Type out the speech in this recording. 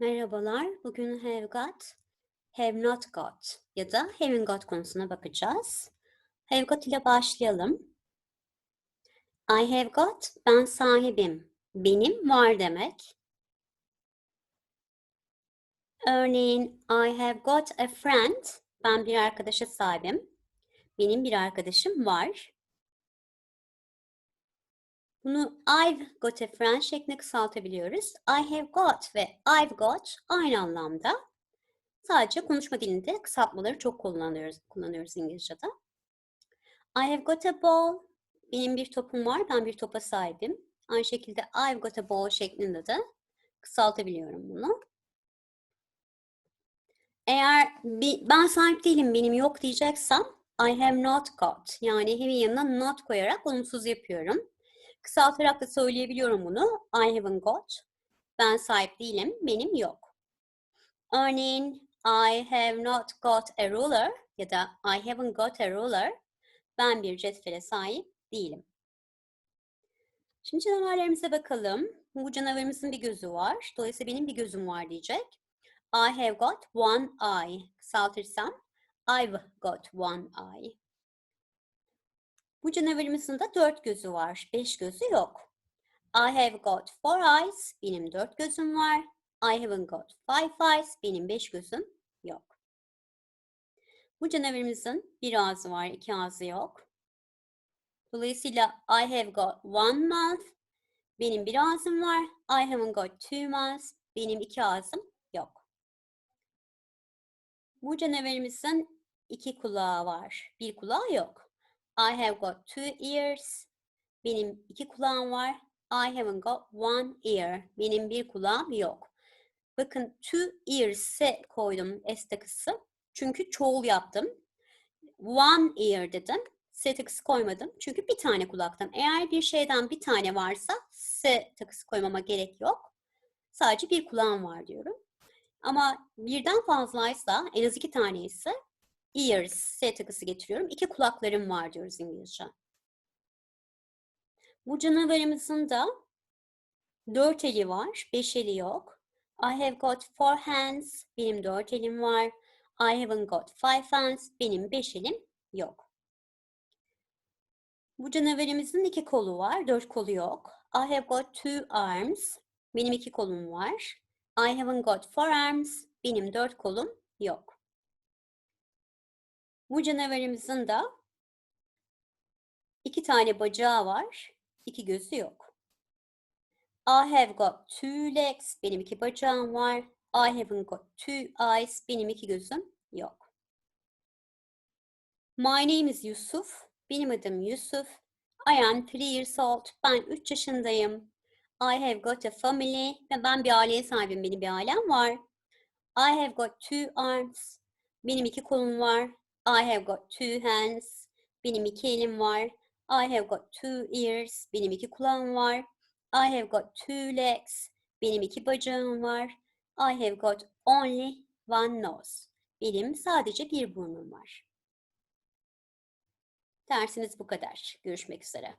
Merhabalar. Bugün have got, have not got ya da haven't got konusuna bakacağız. Have got ile başlayalım. I have got, ben sahibim. Benim var demek. Örneğin I have got a friend, ben bir arkadaşa sahibim. Benim bir arkadaşım var. Bunu I've got a friend şeklinde kısaltabiliyoruz. I have got ve I've got aynı anlamda. Sadece konuşma dilinde kısaltmaları çok kullanıyoruz, kullanıyoruz İngilizce'de. I have got a ball. Benim bir topum var. Ben bir topa sahibim. Aynı şekilde I've got a ball şeklinde de kısaltabiliyorum bunu. Eğer ben sahip değilim, benim yok diyeceksem I have not got. Yani have'in yanına not koyarak olumsuz yapıyorum. Kısaltarak da söyleyebiliyorum bunu. I haven't got. Ben sahip değilim, benim yok. Örneğin I have not got a ruler ya da I haven't got a ruler. Ben bir cetvele sahip değilim. Şimdi canavarlarımıza bakalım. Bu canavarımızın bir gözü var. Dolayısıyla benim bir gözüm var diyecek. I have got one eye. Kısaltırsam I've got one eye. Bu canavarımızın da dört gözü var. Beş gözü yok. I have got four eyes. Benim dört gözüm var. I haven't got five eyes. Benim beş gözüm yok. Bu canavarımızın bir ağzı var, iki ağzı yok. Dolayısıyla I have got one mouth. Benim bir ağzım var. I haven't got two mouths. Benim iki ağzım yok. Bu canavarımızın iki kulağı var. Bir kulağı yok. I have got two ears. Benim iki kulağım var. I haven't got one ear. Benim bir kulağım yok. Bakın two ears'e koydum s takısı. Çünkü çoğul yaptım. One ear dedim. S takısı koymadım. Çünkü bir tane kulaktan. Eğer bir şeyden bir tane varsa S takısı koymama gerek yok. Sadece bir kulağım var diyorum. Ama birden fazlaysa, en az iki tane ise ears, S takısı getiriyorum. İki kulaklarım var diyoruz İngilizce. Bu canavarımızın da dört eli var, beş eli yok. I have got four hands, benim dört elim var. I haven't got five hands, benim beş elim yok. Bu canavarımızın iki kolu var, dört kolu yok. I have got two arms, benim iki kolum var. I haven't got four arms, benim dört kolum yok. Bu canavarımızın da iki tane bacağı var, iki gözü yok. I have got two legs, benim iki bacağım var. I haven't got two eyes, benim iki gözüm yok. My name is Yusuf, benim adım Yusuf. I am three years old, ben üç yaşındayım. I have got a family, ve ben bir aileye sahibim, benim bir ailem var. I have got two arms, benim iki kolum var. I have got two hands, benim iki elim var. I have got two ears, benim iki kulağım var. I have got two legs, benim iki bacağım var. I have got only one nose, benim sadece bir burnum var. Dersimiz bu kadar. Görüşmek üzere.